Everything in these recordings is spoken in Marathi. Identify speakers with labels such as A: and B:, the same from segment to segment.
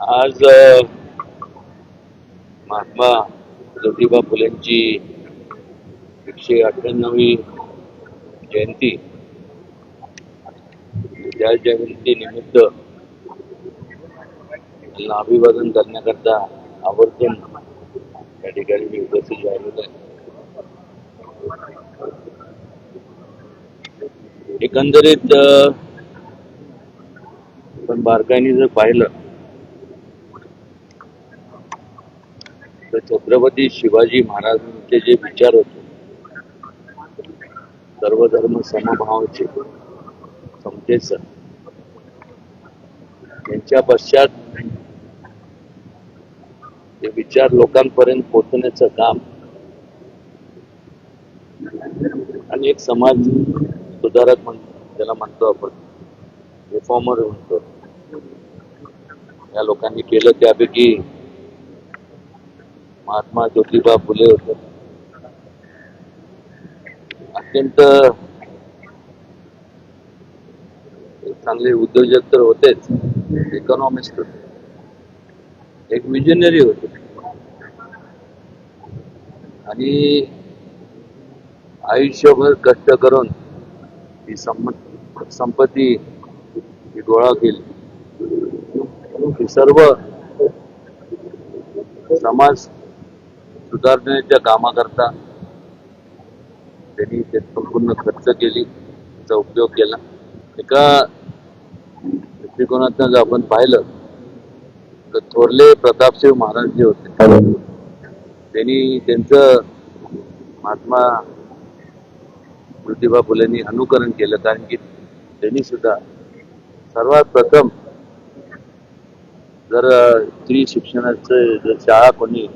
A: आज महात्मा ज्योतिबा फुलेंची एकशे अठ्ठ्याण्णवी जयंती. त्या जयंती निमित्त त्यांना अभिवादन करण्याकरता आवर्जून त्या ठिकाणी मी उपस्थित राहिलेलो आहे. एकंदरीत पण बारकाईने जर पाहिलं तर छत्रपती शिवाजी महाराजांचे जे विचार होते सर्वधर्म समभावाचे समतेच यांच्या पश्चात ते विचार लोकांपर्यंत पोहोचण्याचं काम. आणि एक समाज सुधारक म्हण त्याला म्हणतो आपण रिफॉर्मर म्हणतो. या लोकांनी केलं त्यापैकी महात्मा ज्योतिबा फुले होते. अत्यंत चांगले उद्योजक तर होतेच. इकॉनॉमिस्ट होते. एक विजनरी होते. आणि आयुष्यभर कष्ट करून ही संपत्ती ही गोळा केली. ही सर्व समाज सुधारण्याच्या कामाकरता त्यांनी ते संपूर्ण खर्च केली त्याचा उपयोग केला. एका दृष्टिकोनातनं जर आपण पाहिलं तर थोरले प्रतापसिंह महाराज जे होते त्यांनी त्यांचं महात्मा ज्योतिबा फुलेंनी अनुकरण केलं. कारण की त्यांनी सुद्धा सर्वात प्रथम जर स्त्री शिक्षणाचं जर शाळा कोणी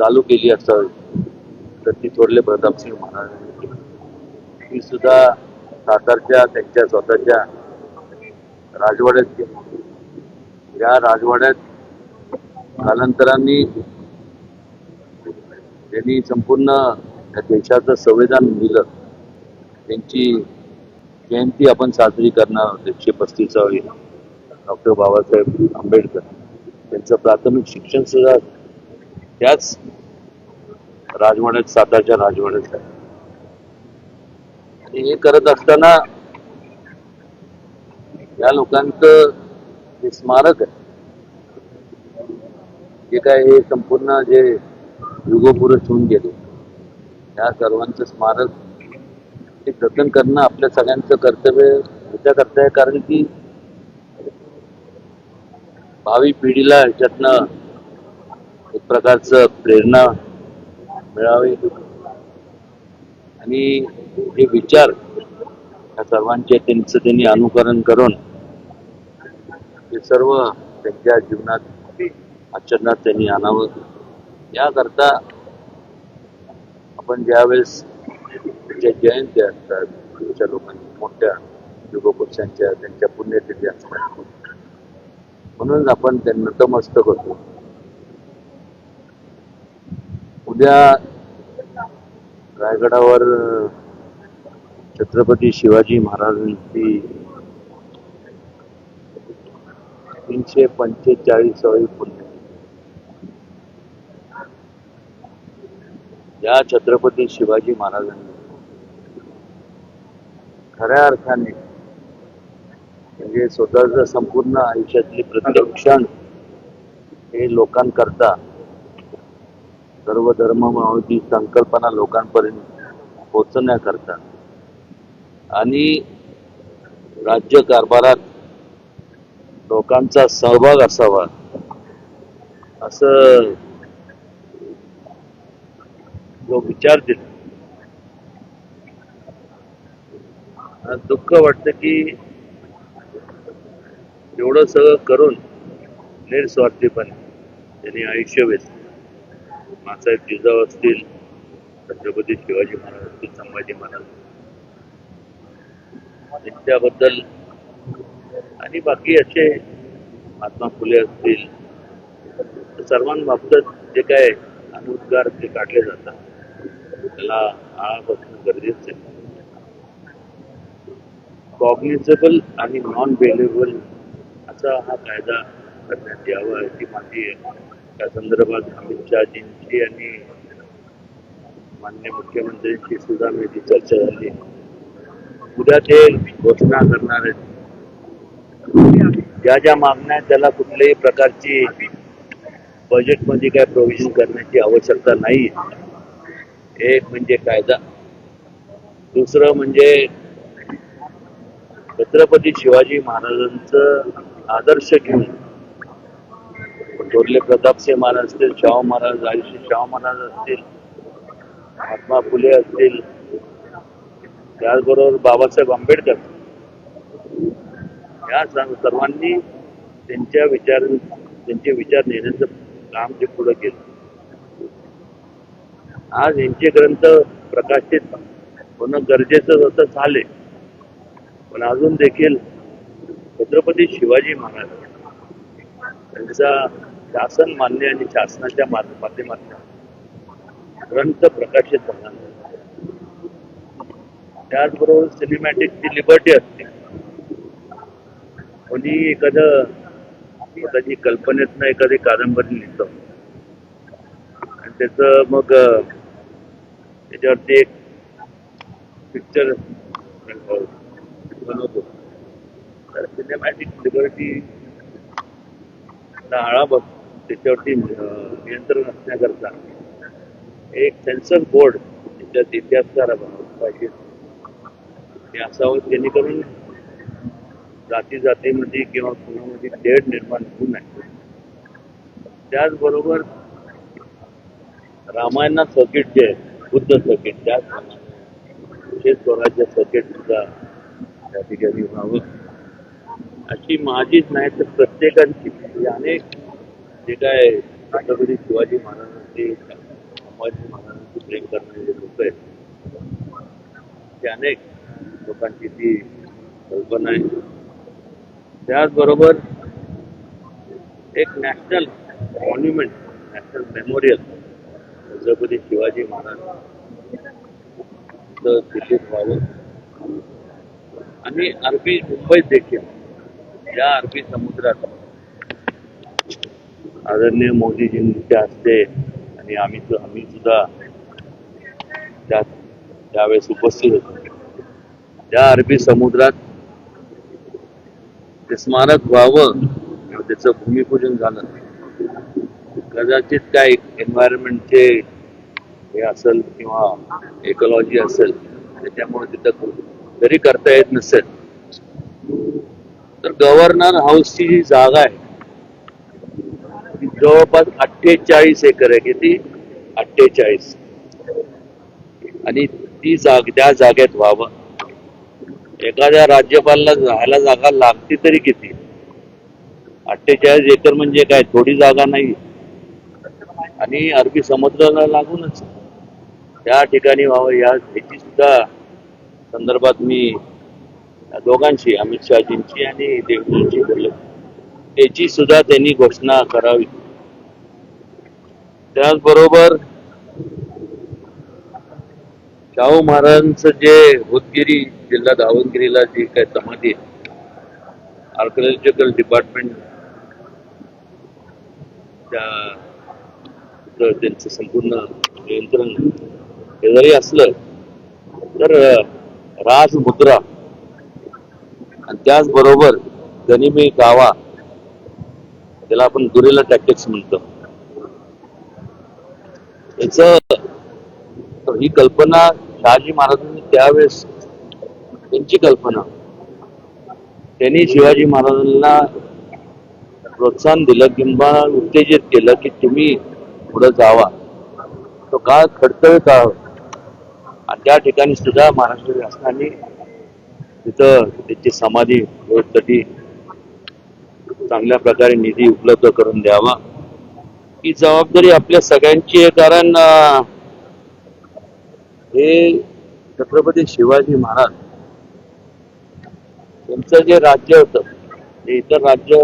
A: चालू केली असावी तर ती थोरले प्रतापसिंह महाराजांनी ती सुद्धा सातारच्या त्यांच्या स्वतःच्या राजवाड्यात केली या राजवाड्यात कालांतराने त्यांनी संपूर्ण या देशाचं संविधान दिलं त्यांची जयंती आपण साजरी करणार आहोत एकशे पस्तीसावी. डॉक्टर बाबासाहेब आंबेडकर. त्यांचं प्राथमिक शिक्षण सुद्धा त्याच राजवाड्यात सातारच्या राजवाड्यात आहे आणि हे करत असताना या लोकांचं हे स्मारक आहे. जे काय हे संपूर्ण जे युगोपुरुष होऊन गेले या सर्वांचं स्मारक ते जतन करणं आपल्या सगळ्यांचं कर्तव्य ह्याच्याकरता आहे. कारण की भावी पिढीला ह्याच्यातनं एक प्रकारचं प्रेरणा मिळावी. आणि हे विचार या सर्वांचे त्यांचं त्यांनी अनुकरण करून हे सर्व त्यांच्या जीवनात आचरणात त्यांनी आणावं. याकरता आपण ज्यावेळेस ज्या जयंत्या असतात तुमच्या लोकांनी मोठ्या युगपुरुषांच्या त्यांच्या पुण्यतिथी असतात. म्हणून आपण त्यांना नतमस्तक होतो. सध्या रायगडावर छत्रपती शिवाजी महाराजांची तीनशे पंचेचाळीसावी पुण्यतिथी या छत्रपती शिवाजी महाराजांनी खऱ्या अर्थाने म्हणजे स्वतःच संपूर्ण आयुष्यातली प्रत्येक क्षण हे लोकांकरता सर्व धर्ममावती संकल्पना लोकांपर्यंत पोचण्याकरता आणि राज्य कारभारात लोकांचा सहभाग असावा असं जो विचार दिला. दुःख वाटतं की एवढं सगळं करून निस्वार्थीपणे त्यांनी आयुष्य वेचलं मासाहेब जिजाऊ असतील छत्रपती शिवाजी महाराज असतील संभाजी महाराज. त्यांच्याबद्दल आणि बाकी असे महात्मा फुले असतील सर्वांबाबत जे काय अनुद्गार ते काढले जातात. त्याला आळा बसणं गरजेचं आहे. कॉग्निझेबल आणि नॉन बेलेबल असा हा कायदा करण्यात यावा अशी माझी त्या संदर्भात अमित शहाजींची आणि मान्य मुख्यमंत्र्यांची सुद्धा मी चर्चा झाली उद्या ते घोषणा करणार आहेत. ज्या ज्या मागण्या त्याला कुठल्याही प्रकारची बजेटमध्ये काय प्रोव्हिजन करण्याची आवश्यकता नाही. एक म्हणजे कायदा. दुसरं म्हणजे छत्रपती शिवाजी महाराजांचं आदर्श घेऊन थोरले प्रतापसिंह महाराज असतील शाहू महाराज आयुष्य शाहू महाराज असतील महात्मा फुले असतील त्याचबरोबर बाबासाहेब आंबेडकर. या सर्वांनी त्यांच्या विचार त्यांचे विचार नेण्याचं काम ते पुढे केलं. आज यांचे ग्रंथ प्रकाशित होणं गरजेचं होतं झाले. पण अजून देखील छत्रपती शिवाजी महाराज त्यांचा शासन मान्य आणि शासनाच्या माध्यमातून ग्रंथ प्रकाशित झाला त्याचबरोबर सिनेमॅटिकची लिबर्टी असते कोणी एखादं स्वतःची कल्पनेतनं एखादी कादंबरी लिहितं. आणि त्याचं मग त्याच्यावरती एक पिक्चर बनवतो. तर सिनेमॅटिक लिबर्टी आळा बसतो. त्याच्यावरती नियंत्रण असण्याकरता एक सेन्सर बोर्ड त्याच्यात इतिहासकार पाहिजे. हे असावं जेणेकरून जाती जातीमध्ये किंवा कुणामध्ये तेढ निर्माण होऊ नये. त्याचबरोबर रामायणात सर्किट जे आहे बुद्ध सर्किट त्याच विशेष स्वराज्य सर्किट सुद्धा त्या ठिकाणी व्हावं. अशी माझीच नाही तर प्रत्येकांची म्हणजे अनेक जे काय छत्रपती शिवाजी महाराजांचे संभाजी महाराजांची प्रेम करणारे लोक आहेत ते अनेक लोकांची ती कल्पना आहे. त्याचबरोबर एक national monument national memorial Chhatrapati Shivaji Maharaj इथं व्हावं. आणि अरबी मुंबईत देखील या अरबी समुद्रात आदरणीय मोदीजींच्या हस्ते आणि आम्ही आम्ही सुद्धा त्या त्यावेळेस उपस्थित होतो. त्या अरबी समुद्रात ते स्मारक व्हावं त्याचं भूमिपूजन झालं कदाचित काय एन्व्हायरमेंटचे हे असेल किंवा इकॉलॉजी असेल त्याच्यामुळे तिथं जरी करता येत नसेल. तर गव्हर्नर हाऊसची जी जागा आहे जवळपास अठ्ठेचाळीस एकर आहे किती? अठ्ठेचाळीस. आणि ती जाग त्या जागेत व्हावं. एखाद्या राज्यपालला राहायला जागा लागते तरी किती? अठ्ठेचाळीस एकर म्हणजे काय? थोडी जागा नाही. आणि अरबी समुद्राला लागूनच. त्या ठिकाणी व्हावं या ह्याची सुद्धा संदर्भात मी दोघांशी अमित शहाजींची आणि देवजींची बोललो. त्याची सुद्धा त्यांनी घोषणा करावी. त्याचबरोबर शाहू महाराजांचं जे होतगिरी जिल्हा दावणगिरीला जी काय समाधी आर्किओलॉजिकल डिपार्टमेंट त्या त्यांचं संपूर्ण नियंत्रण हे जरी असलं तर राजमुद्रा आणि त्याचबरोबर गनिमी गावा त्याला आपण गुरेला टॅक्टिक्स म्हणतो. याच ही कल्पना शहाजी महाराजांनी त्यावेळेस त्यांची कल्पना त्यांनी शिवाजी महाराजांना प्रोत्साहन दिलं किंवा उत्तेजित केलं की तुम्ही पुढे जावा. तो काळ खडतळ काळ आणि त्या ठिकाणी सुद्धा महाराष्ट्र शासनाने तिथं त्याची समाधी व्यवस्थेसाठी चांगल्या प्रकारे निधी उपलब्ध करून द्यावा. ही जबाबदारी आपल्या सगळ्यांची आहे कारण हे छत्रपती शिवाजी महाराज त्यांचं जे राज्य होतं ते इतर राज्य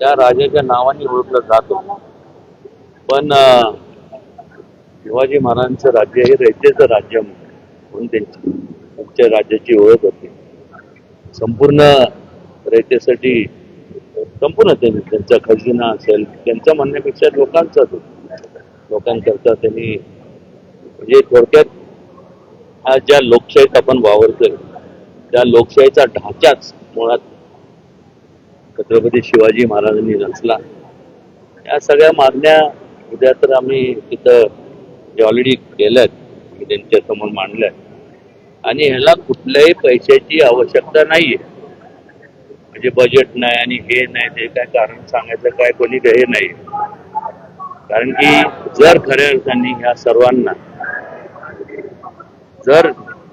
A: त्या राजाच्या नावाने ओळखलं जात होतं. पण शिवाजी महाराजांचं राज्य हे रयतेचं राज्य म्हणून त्यांची त्यांच्या राज्याची ओळख होती. संपूर्ण रयतेसाठी संपूर्ण त्यांनी त्यांचा खजिना असेल त्यांच्या म्हणण्यापेक्षा लोकांचा तो लोकांकरता त्यांनी म्हणजे थोडक्यात हा ज्या लोकशाहीत आपण वावरतोय त्या लोकशाहीचा ढाचाच मुळात छत्रपती शिवाजी महाराजांनी रचला. या सगळ्या मागण्या उद्या तर आम्ही तिथं ऑलरेडी केल्यात त्यांच्यासमोर त्यांच्यासमोर मांडल्या आणि ह्याला कुठल्याही पैशाची आवश्यकता नाहीये. म्हणजे बजेट नाही आणि हे नाही ते काय कारण सांगायचं काय कोणी हे नाही. कारण की जर खऱ्या अर्थाने ह्या सर्वांना जर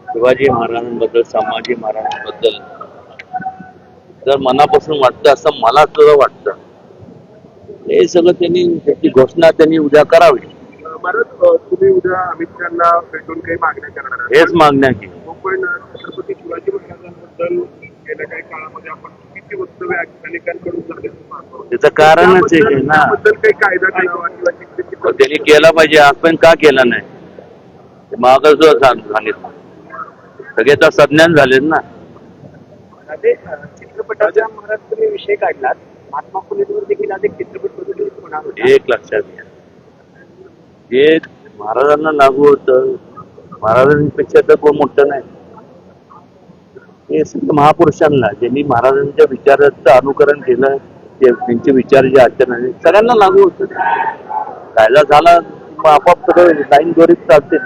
A: शिवाजी महाराजांबद्दल संभाजी महाराजांबद्दल जर मनापासून वाटतं असं मला सुद्धा वाटतं हे सगळं त्यांनी त्याची घोषणा त्यांनी उद्या करावी.
B: तुम्ही उद्या अमित शहाना भेटून काही मागण्या करणार
A: हेच मागण्या की.
B: पण छत्रपती शिवाजी महाराजांबद्दल गेल्या काही काळामध्ये आपण चुकीची वक्तव्य अनेकांकडून
A: त्याचं कारणच एक आहे ना.
B: त्याबद्दल काही कायदा करावा किंवा
A: पण त्यांनी केला पाहिजे. आपण का केला नाही? मागं सुद्धा सांगितलं सगळे तर सज्ञान झालेत ना.
C: चित्रपटाच्या महाराज तुम्ही विषय काढलात. महात्मा फुलेंवर देखील आज एक चित्रपट प्रदर्शित होणार होता.
A: एक लक्षात घ्या. जे महाराजांना लागू होतं महाराजांपेक्षा तर कोण मोठं नाही. हे महापुरुषांना ज्यांनी महाराजांच्या विचाराचं अनुकरण केलं त्यांचे विचार जे आचरण सगळ्यांना लागू होतं. कायदा झाला मग आपोआप सगळं लाईन दोरीत चालते.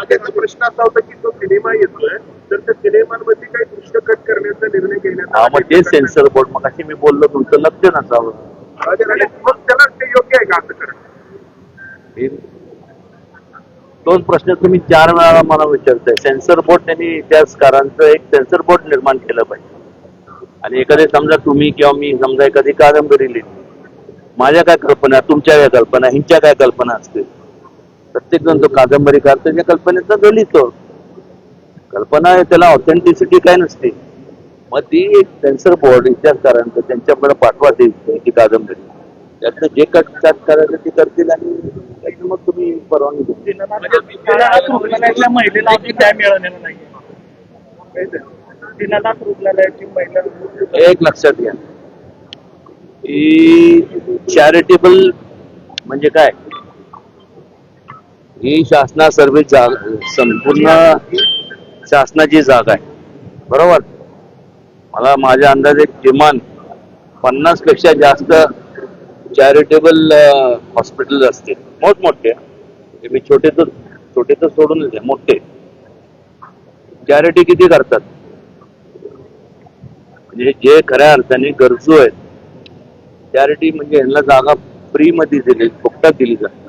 B: त्याचा प्रश्न असा होता की तो सिनेमा येतोय तर त्या सिनेमांमध्ये काही दृश्य कट करण्याचा निर्णय घेण्यात
A: हा. मग ते सेन्सर बोर्ड मग अशी मी बोललो तुमचं लक्ष नसावं.
B: मग त्याला ते योग्य आहे का असं करणं
A: दोन प्रश्न तुम्ही चार वेळा मला विचारताय. सेन्सर बोर्ड त्यांनी इतिहासकारांचं एक सेन्सर बोर्ड निर्माण केलं पाहिजे. आणि एखादे समजा तुम्ही किंवा मी समजा एखादी कादंबरी लिहिली. माझ्या काय कल्पना तुमच्या काय कल्पना हिंच्या काय कल्पना असतील? प्रत्येक जण तो कादंबरीकार त्याच्या कल्पनेचा जो लिहितो कल्पना आहे त्याला ऑथेंटिसिटी काय नसते. मग ती एक सेन्सर बोर्ड इतिहासकारांचं त्यांच्याकडे पाठवा ती ती कादंबरी. त्यातलं जे कट कट करायचं ते करतील आणि त्याची मग तुम्ही परवानगी
C: रुग्णालयातल्या महिलेला मिळालेला नाही रुग्णालयाची महिला
A: एक लक्षात घ्या. ही चॅरिटेबल म्हणजे काय? ही शासना सर्व जाग संपूर्ण शासनाची जागा आहे. बरोबर? मला माझ्या अंदाजे किमान पन्नासपेक्षा जास्त चॅरिटेबल हॉस्पिटल असतील. मोठमोठे म्हणजे मी छोटे तर छोटे तर सोडूनच आहे मोठे. चॅरिटी किती करतात? म्हणजे जे खऱ्या अर्थाने गरजू आहेत चॅरिटी म्हणजे यांना जागा फ्री मध्ये दिली फुकटात दिली जाते.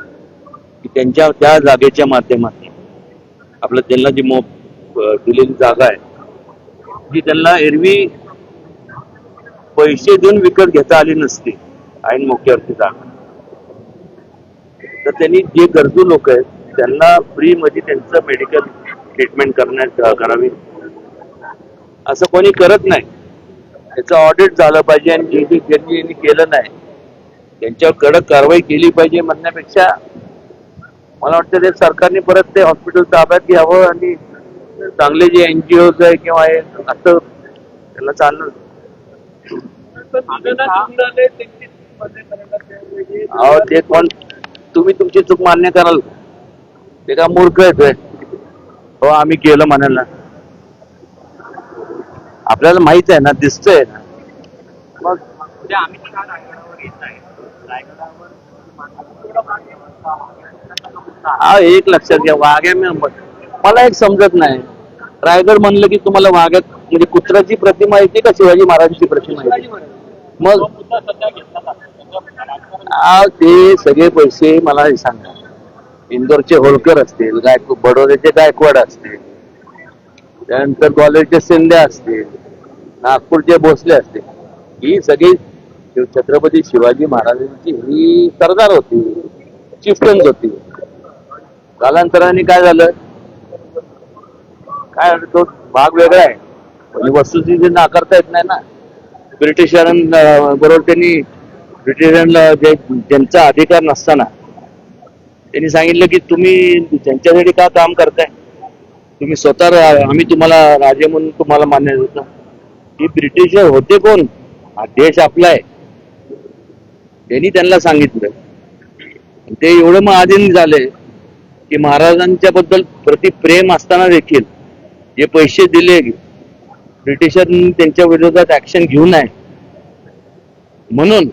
A: की त्यांच्या त्या जागेच्या माध्यमातून. आपलं त्यांना जी अं, दिलेली जागा आहे जी त्यांना एरवी पैसे देऊन विकत घेता आली नसती. ऐन मोक्यावरती जाणार तर त्यांनी जे गरजू लोक आहेत त्यांना फ्री मध्ये त्यांचं मेडिकल ट्रीटमेंट करण्यात करावी. असं कोणी करत नाही. त्याचं ऑडिट झालं पाहिजे आणि जे जे ज्यांनी केलं नाही त्यांच्यावर कडक कारवाई केली पाहिजे म्हणण्यापेक्षा मला वाटतं ते सरकारने परत ते हॉस्पिटल ताब्यात घ्यावं आणि चांगले जे एनजीओज आहे किंवा हे असं त्याला चालणं अहो ते कोण? तुम्ही तुमची चूक मान्य कराल? ते का मूर्ख होय? हो आम्ही केलं म्हणायला आपल्याला माहीत आहे ना दिसतंय ना. मग
C: रायगडावर
A: हा एक लक्षात घ्या वाघ्या मी मला एक समजत नाही. रायगड म्हणलं की तुम्हाला वाघ्यात म्हणजे कुत्र्याची प्रतिमा येते का शिवाजी महाराजांची प्रतिमा येते मग ते सगळे पैसे मला सांगा. इंदोरचे होळकर असतील गायक बडोद्याचे गायकवाड असतील त्यानंतर ग्वाल्हेरचे शिंदे असतील नागपूरचे भोसले असतील ही सगळी छत्रपती शिवाजी महाराजांची ही सरदार होती चिफ्टन्स होती. कालांतराने काय झालं? काय झालं, तो भाग वेगळा आहे. म्हणजे वस्तुस्थिती नाकारता येत नाही ना. ब्रिटिशांना बरोबर त्यांनी ब्रिटिशांना जे ज्यांचा अधिकार नसताना त्यांनी सांगितलं की तुम्ही त्यांच्यासाठी का काम करताय? तुम्ही स्वतः आम्ही तुम्हाला राजे म्हणून तुम्हाला मान्य होतं की ब्रिटिश होते कोण? हा देश आपला आहे. त्यांनी त्यांना सांगितलं. ते एवढं महाधीन झाले की महाराजांच्या बद्दल प्रति प्रेम असताना देखील जे पैसे दिले ब्रिटिशांनी त्यांच्या विरोधात ऍक्शन घेऊ नये. म्हणून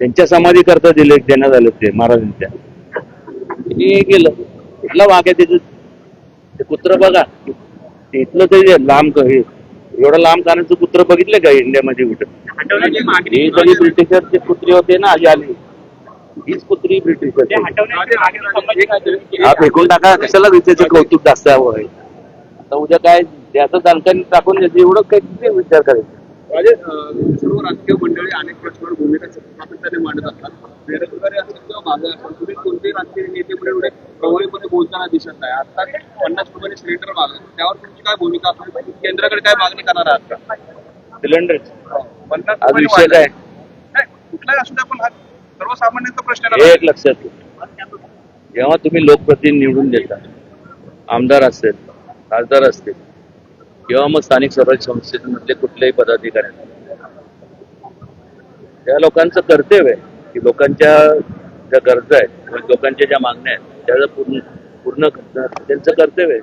A: त्यांच्या समाधी करता दिले देण्यात आले ते महाराजांच्या. त्यांनी हे कुठला वाघ आहे त्याचं ते कुत्र बघा. इथलं तरी लांब हे एवढं लांब कानाचं कुत्र बघितलं का इंडियामध्ये कुठं? हे सगळी ब्रिटिशरचे कुत्रे होते ना आधी आली. हीच कुत्री ब्रिटिशर हा फेकून टाका. कशाला कौतुक जास्त हवं आहे? आता उद्या काय त्याचं जाणकारी टाकून एवढं काही विचार करायचं
D: अं, सर्व राजकीय मंडळी अनेक प्रश्नावर भूमिका मांडत असतात. बेरोजगारी असेल किंवा मागं असेल तुम्ही कोणतेही राजकीय नेते एवढे प्रभावीपणे बोलताना दिसत नाही. आता पन्नास रुपयाने सिलेंडर मागं त्यावर तुमची काय भूमिका असेल केंद्राकडे काय मागणी करणार आहात? का
A: सिलेंडर
D: पन्नास
A: आज
D: रुपयाने
A: विषय
D: वाढलंय.
A: काय?
D: नाही, कुठलाही असू द्या पण हा सर्वसामान्यांचा प्रश्न आहे
A: हे. एक लक्षात घ्या जेव्हा तुम्ही लोकप्रतिनिधी निवडून देता आमदार असेल खासदार असतील किंवा मग स्थानिक स्वराज्य संस्थेमधले कुठल्याही पदाधिकाऱ्यांना त्या लोकांचं कर्तव्य आहे की लोकांच्या ज्या गरजा आहेत लोकांच्या ज्या मागण्या आहेत त्याचं पूर्ण पूर्ण त्यांचं कर्तव्य आहे.